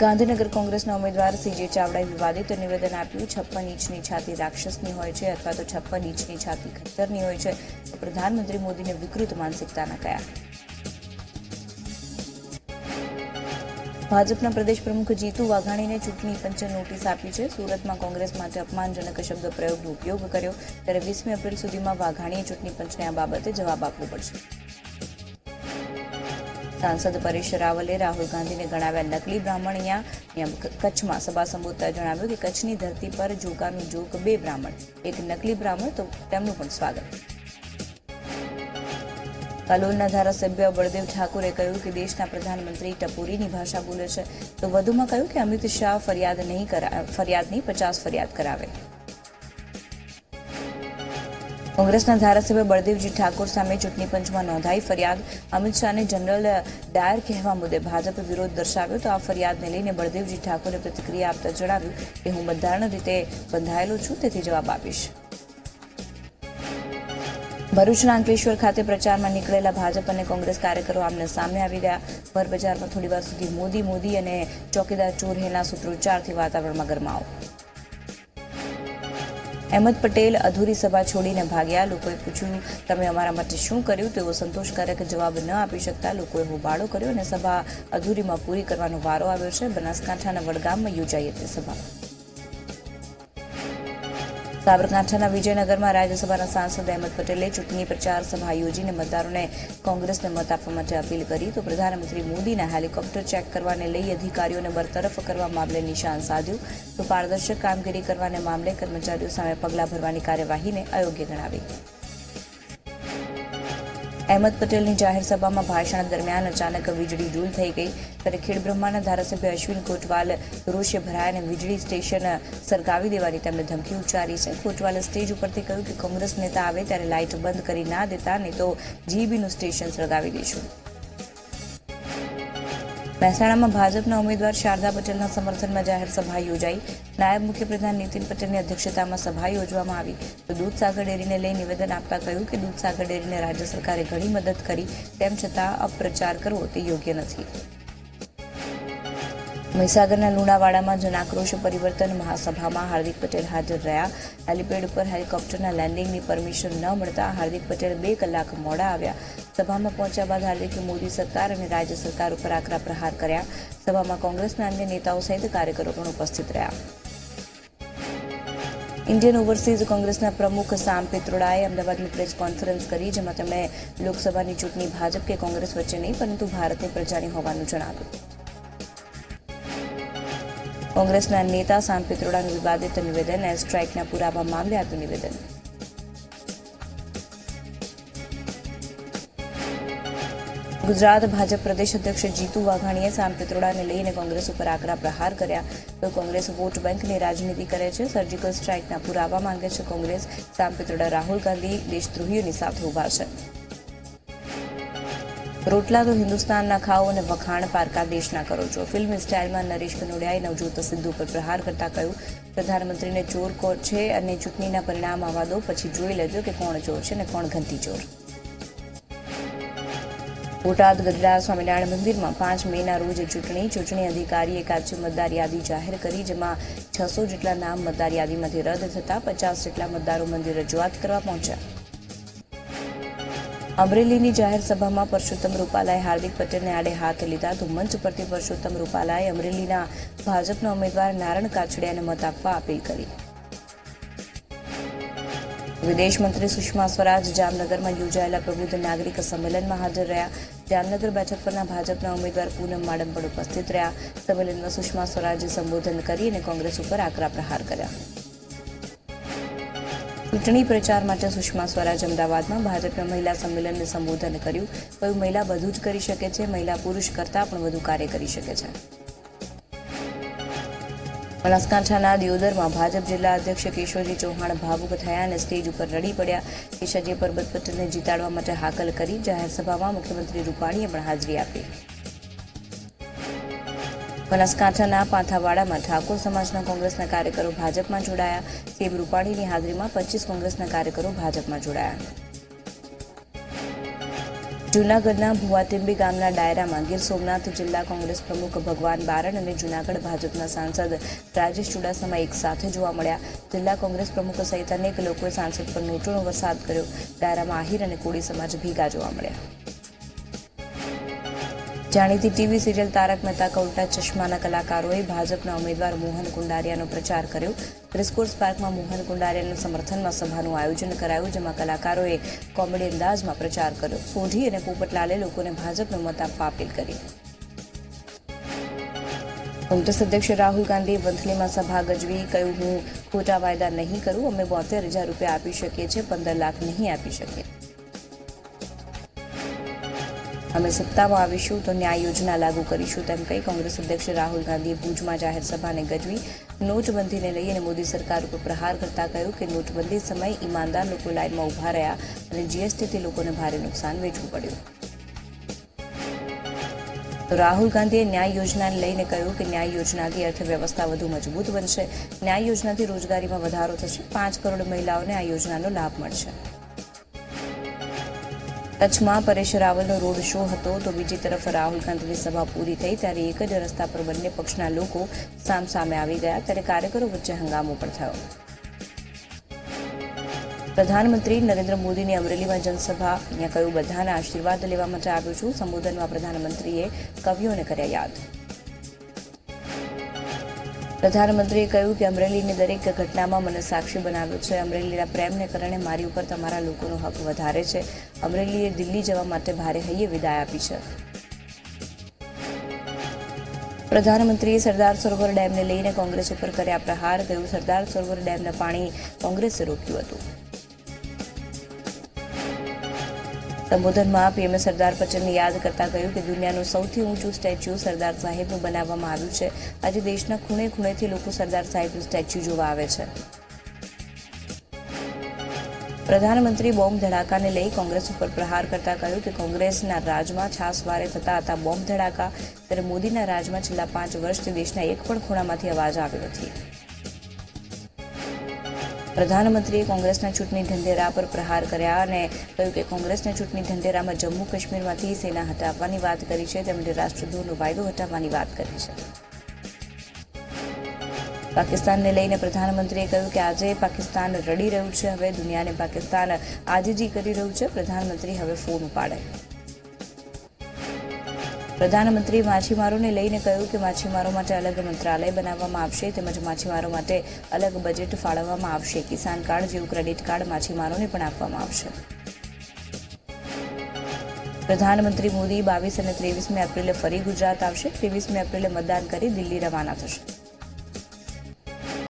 ગાંધીનગર કોંગ્રેસના ઉમેદવાર સીજે ચાવડાએ વિવાદિત નિવેદન આપ્યું. છપ્પન ઇંચની છાતી રાક્ષસની હોય છે અથવા તો છપ્પન ઇંચની છાતી ખતરની હોય છે. પ્રધાનમંત્રી મોદીને વિકૃત માનસિકતાના કયા. ભાજપના પ્રદેશ પ્રમુખ જીતુ વાઘાણીને ચૂંટણી પંચે નોટિસ આપી છે. સુરતમાં કોંગ્રેસ માટે અપમાનજનક શબ્દ પ્રયોગનો ઉપયોગ કર્યો. ત્યારે વીસમી એપ્રિલ સુધીમાં વાઘાણીએ ચૂંટણી પંચને આ બાબતે જવાબ આપવો પડશે. સાંસદ પરેશ રાવલે રાહુલ ગાંધીને ગણાવ્યા નકલી બ્રાહ્મણ કચ્છમાં સભા સંબોધતા જણાવ્યું કે કચ્છની ધરતી પર જોગાનું જોગ બે બ્રાહ્મણ, એક નકલી બ્રાહ્મણ તો તેમનું પણ સ્વાગત. કલોલના ધારાસભ્ય બળદેવ ઠાકોરે કહ્યું કે દેશના પ્રધાનમંત્રી ટપોરીની ભાષા બોલે છે. તો વધુમાં કહ્યું કે અમિત શાહ ફરિયાદ નહીં ફરિયાદ નહીં, પચાસ ફરિયાદ કરાવે. કોંગ્રેસના ધારાસભ્ય બળદેવજી ઠાકોર સામે ચૂંટણી પંચમાં નોંધાઈ ફરિયાદ. અમિત શાહને જનરલ ડાયર કહેવા મુદ્દે ભાજપે વિરોધ દર્શાવ્યો તો આ ફરિયાદને લઈને બળદેવજી ઠાકોરે પ્રતિક્રિયા આપતા જણાવ્યું કે હું બંધારણ રીતે બંધાયેલો છું, તેથી જવાબ આપીશ. ભરૂચના અંકલેશ્વર ખાતે પ્રચારમાં નીકળેલા ભાજપ અને કોંગ્રેસ કાર્યકરો આમને સામે આવી ગયા ભર બજારમાં થોડીવાર સુધી મોદી મોદી અને ચોકીદાર ચોર હેના સૂત્રોચ્ચારથી વાતાવરણમાં ગરમાવો. અહેમદ પટેલ અધૂરી સભા છોડીને ભાગ્યા. લોકોએ પૂછ્યું તમે અમારા માટે શું કર્યું? તેઓ સંતોષકારક જવાબ ન આપી શકતા. લોકોએ હોબાળો કર્યો અને સભા અધૂરીમાં પૂરી કરવાનો વારો આવ્યો છે. બનાસકાંઠાના વડગામમાં યોજાઈ હતી સભા. સાબરકાંઠાના વિજયનગરમાં રાજ્યસભાના સાંસદ અહેમદ પટેલે ચૂંટણી પ્રચાર સભા યોજીને મતદારોને કોંગ્રેસને મત આપવા માટે અપીલ કરી. તો પ્રધાનમંત્રી મોદીના હેલિકોપ્ટર ચેક કરવાને લઈ અધિકારીઓને બરતરફ કરવા મામલે નિશાન સાધ્યું. તો પારદર્શક કામગીરી કરવાને મામલે કર્મચારીઓ સામે પગલાં ભરવાની કાર્યવાહીને અયોગ્ય ગણાવી. અહેમદ પટેલની જાહેર સભામાં ભાષણ દરમિયાન અચાનક વીજળી ડૂલ થઈ ગઈ. ત્યારે ખેડબ્રહ્માના ધારાસભ્ય અશ્વિન કોટવાલ રોષે ભરાયાને વીજળી સ્ટેશન સળગાવી દેવાની તેમણે ધમકી ઉચ્ચારી છે. કોટવાલે સ્ટેજ ઉપરથી કહ્યું કે કોંગ્રેસ નેતા આવે ત્યારે લાઇટ બંધ કરી ના દેતા, નહીં તો જીબીનું સ્ટેશન સળગાવી દઈશું મહેસાણામાં ભાજપના ઉમેદવાર શારદા પટેલના સમર્થનમાં જાહેર સભા યોજાઈ. નાયબ મુખ્યપ્રધાન નીતિન પટેલની અધ્યક્ષતામાં સભા યોજવામાં આવી. તો દૂધસાગર ડેરીને લઈ નિવેદન આપતા કહ્યું કે દૂધસાગર ડેરીને રાજ્ય સરકારે ઘણી મદદ કરી, તેમ છતાં અપપ્રચાર કરવો તે યોગ્ય નથી. મહીસાગરના લુણાવાડામાં જનાક્રોશ પરિવર્તન મહાસભામાં હાર્દિક પટેલ હાજર રહ્યા. હેલિપેડ ઉપર હેલિકોપ્ટરના લેન્ડિંગની પરમિશન ન મળતા હાર્દિક પટેલ બે કલાક મોડા આવ્યા. સભામાં પહોંચ્યા બાદ હાર્દિકે મોદી સરકાર અને રાજ્ય સરકાર ઉપર આકરા પ્રહાર કર્યા. સભામાં કોંગ્રેસના અન્ય નેતાઓ સહિત કાર્યકરો પણ ઉપસ્થિત રહ્યા. ઇન્ડિયન ઓવરસીઝ કોંગ્રેસના પ્રમુખ સામ પિત્રોડાએ અમદાવાદની પ્રેસ કોન્ફરન્સ કરી, જેમાં તેમણે લોકસભાની ચૂંટણી ભાજપ કે કોંગ્રેસ વચ્ચે નહીં, પરંતુ ભારતની પ્રજાની હોવાનું જણાવ્યું. કોંગ્રેસના નેતા સામ વિવાદિત નિવેદન એર સ્ટ્રાઇકના પુરાવા મામલે આપ્યું નિવેદન. ગુજરાત ભાજપ પ્રદેશ અધ્યક્ષ જીતુ વાઘાણીએ સામ લઈને કોંગ્રેસ ઉપર આકરા પ્રહાર કર્યા. તો કોંગ્રેસ વોટ બેંકની રાજનીતિ કરે છે. સર્જિકલ સ્ટ્રાઇકના પુરાવા માંગે છે કોંગ્રેસ. સામ રાહુલ ગાંધી દેશદ્રોહીઓની સાથે ઊભા છે. રોટલા તો હિન્દુસ્તાનના ખાઓ અને વખાણ પારકા દેશના કરો છો. ફિલ્મ સ્ટાઇલમાં નરેશ કનોડિયાએ નવજોત સિદ્ધુ પર પ્રહાર કરતા કહ્યું, પ્રધાનમંત્રીને ચોર કોણ છે અને ચૂંટણીના પરિણામ આવવા દો, પછી જોઈ લેજો કે કોણ ચોર છે અને કોણ ઘંટી ચોર. બોટાદ ગઢડા સ્વામિનારાયણ મંદિરમાં પાંચ મેના રોજ ચૂંટણી. ચૂંટણી અધિકારીએ કાચી મતદાર યાદી જાહેર કરી, જેમાં છસો જેટલા નામ મતદાર યાદીમાંથી રદ થતા પચાસ જેટલા મતદારો મંદિર રજૂઆત કરવા પહોંચ્યા. અમરેલીની જાહેર સભામાં પરસોત્તમ રૂપાલાએ હાર્દિક પટેલને આડે હાથ લીધા. તો પરથી પરસોત્તમ રૂપાલાએ અમરેલીના ભાજપના ઉમેદવાર નારણ કાછડિયાને મત આપવા અપીલ કરી. વિદેશ મંત્રી સુષ્મા સ્વરાજ જામનગરમાં યોજાયેલા પ્રબુદ્ધ નાગરિક સંમેલનમાં હાજર રહ્યા. જામનગર બેઠક પરના ભાજપના ઉમેદવાર પૂનમ માડમ પણ ઉપસ્થિત રહ્યા. સંમેલનમાં સુષ્મા સ્વરાજે સંબોધન કરી અને કોંગ્રેસ ઉપર આકરા પ્રહાર કર્યા. ચૂંટણી પ્રચાર માટે સુષ્મા સ્વરાજ અમદાવાદમાં ભાજપના મહિલા સંમેલનને સંબોધન કર્યું. કહ્યું મહિલા બધું જ કરી શકે છે, મહિલા પુરુષ કરતાં પણ વધુ કાર્ય કરી શકે છે. બનાસકાંઠાના દિયોદરમાં ભાજપ જિલ્લા અધ્યક્ષ કેશવજી ચૌહાણ ભાવુક થયા અને સ્ટેજ ઉપર રડી પડ્યા. કેશવજીએ પરબત પટેલને જીતાડવા માટે હાકલ કરી. જાહેર સભામાં મુખ્યમંત્રી રૂપાણીએ પણ હાજરી આપી. બનાસકાંઠાના પાંથાવાડામાં ઠાકોર સમાજના કોંગ્રેસના કાર્યકરો ભાજપમાં જોડાયા. સીએમ રૂપાણીની હાજરીમાં પચીસ કોંગ્રેસના કાર્યકરો ભાજપમાં જોડાયા. જૂનાગઢના ભુવાતિંબી ગામના ડાયરામાં ગીર સોમનાથ જિલ્લા કોંગ્રેસ પ્રમુખ ભગવાન બારણ અને જૂનાગઢ ભાજપના સાંસદ રાજેશ ચુડાસમા એક સાથે જોવા મળ્યા. જિલ્લા કોંગ્રેસ પ્રમુખ સહિત અનેક લોકોએ સાંસદ પર નોટોનો વરસાદ કર્યો. ડાયરામાં આહિર અને કોળી સમાજ ભેગા જોવા મળ્યા. જાણીતી ટીવી સિરિયલ તારક મહેતા કા ઉલ્ટા ચશ્માના કલાકારોએ ભાજપના ઉમેદવાર મોહન કુંડારિયાનો પ્રચાર કર્યો. રેસકોર્સ પાર્કમાં મોહન કુંડારિયાના સમર્થનમાં સભાનું આયોજન કરાયું, જેમાં કલાકારોએ કોમેડી અંદાજમાં પ્રચાર કર્યો. સોઢી અને પોપટલાલે લોકોને ભાજપનો મત આપવા અપીલ કરી. કોંગ્રેસ અધ્યક્ષ રાહુલ ગાંધીએ વંથલીમાં સભા ગજવી, કહ્યું, હું ખોટા વાયદા નહીં કરું, અમે બોતેર હજાર રૂપિયા આપી શકીએ છીએ, પંદર લાખ નહીં આપી શકીએ. અમે સત્તામાં આવીશું તો ન્યાય યોજના લાગુ કરીશું તેમ કહી કોંગ્રેસ અધ્યક્ષ રાહુલ ગાંધીએ ભુજમાં જાહેર સભાને ગજવી નોટબંધીને લઈ અને મોદી સરકાર ઉપર પ્રહાર કરતા કહ્યું કે નોટબંધી સમયે ઈમાનદાર લોકો લાઇનમાં ઊભા રહ્યા અને જીએસટીથી લોકોને ભારે નુકસાન વેઠવું પડ્યું. રાહુલ ગાંધીએ ન્યાય યોજનાને લઈને કહ્યું કે ન્યાય યોજનાથી અર્થવ્યવસ્થા વધુ મજબૂત બનશે. ન્યાય યોજનાથી રોજગારીમાં વધારો થશે. પાંચ કરોડ મહિલાઓને આ યોજનાનો લાભ મળશે. કચ્છમાં પરેશ રાવલનો રોડ શો હતો તો બીજી તરફ રાહુલ ગાંધીની સભા પૂરી થઈ ત્યારે એક જ રસ્તા પર બંને પક્ષના લોકો સામસામે આવી ગયા ત્યારે કાર્યકરો વચ્ચે હંગામો પણ થયો. પ્રધાનમંત્રી નરેન્દ્ર મોદીની અમરેલીમાં જનસભા. અહીંયા કહ્યું, બધાના આશીર્વાદ લેવા માટે આવ્યો છું. સંબોધનમાં પ્રધાનમંત્રીએ કવિઓને કર્યા યાદ. પ્રધાનમંત્રીએ કહ્યું કે અમરેલીની દરેક ઘટનામાં મને સાક્ષી બનાવ્યો છે. અમરેલીના પ્રેમને કારણે મારી ઉપર તમારા લોકોનો હક વધારે છે. અમરેલીએ દિલ્હી જવા માટે ભારે હૈયે વિદાય આપી છે. પ્રધાનમંત્રીએ સરદાર સરોવર ડેમને લઈને કોંગ્રેસ ઉપર કર્યા પ્રહાર. કહ્યું સરદાર સરોવર ડેમના પાણી કોંગ્રેસે રોક્યું હતું. સંબોધનમાં પીએમએ સરદાર પટેલને યાદ કરતા કહ્યું કે દુનિયાનું સૌથી ઊંચું સ્ટેચ્યુ સરદાર સાહેબનું બનાવવામાં આવ્યું છે. આજે દેશના ખૂણે ખૂણેથી લોકો સરદાર સાહેબનું સ્ટેચ્યુ જોવા આવે છે. પ્રધાનમંત્રી બોમ્બ ધડાકાને લઈ કોંગ્રેસ ઉપર પ્રહાર કરતા કહ્યું કે કોંગ્રેસના રાજમાં છાસવારે થતા હતા બોમ્બ ધડાકા. ત્યારે મોદીના રાજમાં છેલ્લા પાંચ વર્ષથી દેશના એક પણ ખૂણામાંથી અવાજ આવ્યો નથી. પ્રધાનમંત્રીએ કોંગ્રેસના ચૂંટણી ઢંઢેરા પર પ્રહાર કર્યા અને કહ્યું કે કોંગ્રેસના ચૂંટણી ઢંઢેરામાં જમ્મુ કાશ્મીરમાંથી સેના હટાવવાની વાત કરી છે. તેમણે રાષ્ટ્રદ્રોહનો વાયદો હટાવવાની વાત કરી છે. પાકિસ્તાનને લઈને પ્રધાનમંત્રીએ કહ્યું કે આજે પાકિસ્તાન રડી રહ્યું છે. હવે દુનિયાને પાકિસ્તાન આજીજી કરી રહ્યું છે. પ્રધાનમંત્રી હવે ફોન ઉપાડે. પ્રધાનમંત્રીએ માછીમારોને લઈને કહ્યું કે માછીમારો માટે અલગ મંત્રાલય બનાવવામાં આવશે તેમજ માછીમારો માટે અલગ બજેટ ફાળવવામાં આવશે. કિસાન કાર્ડ જેવું ક્રેડિટ કાર્ડ માછીમારોને પણ આપવામાં આવશે. પ્રધાનમંત્રી મોદી બાવીસ અને ત્રેવીસમી એપ્રિલે ફરી ગુજરાત આવશે. ત્રેવીસમી એપ્રિલે મતદાન કરી દિલ્હી રવાના થશે.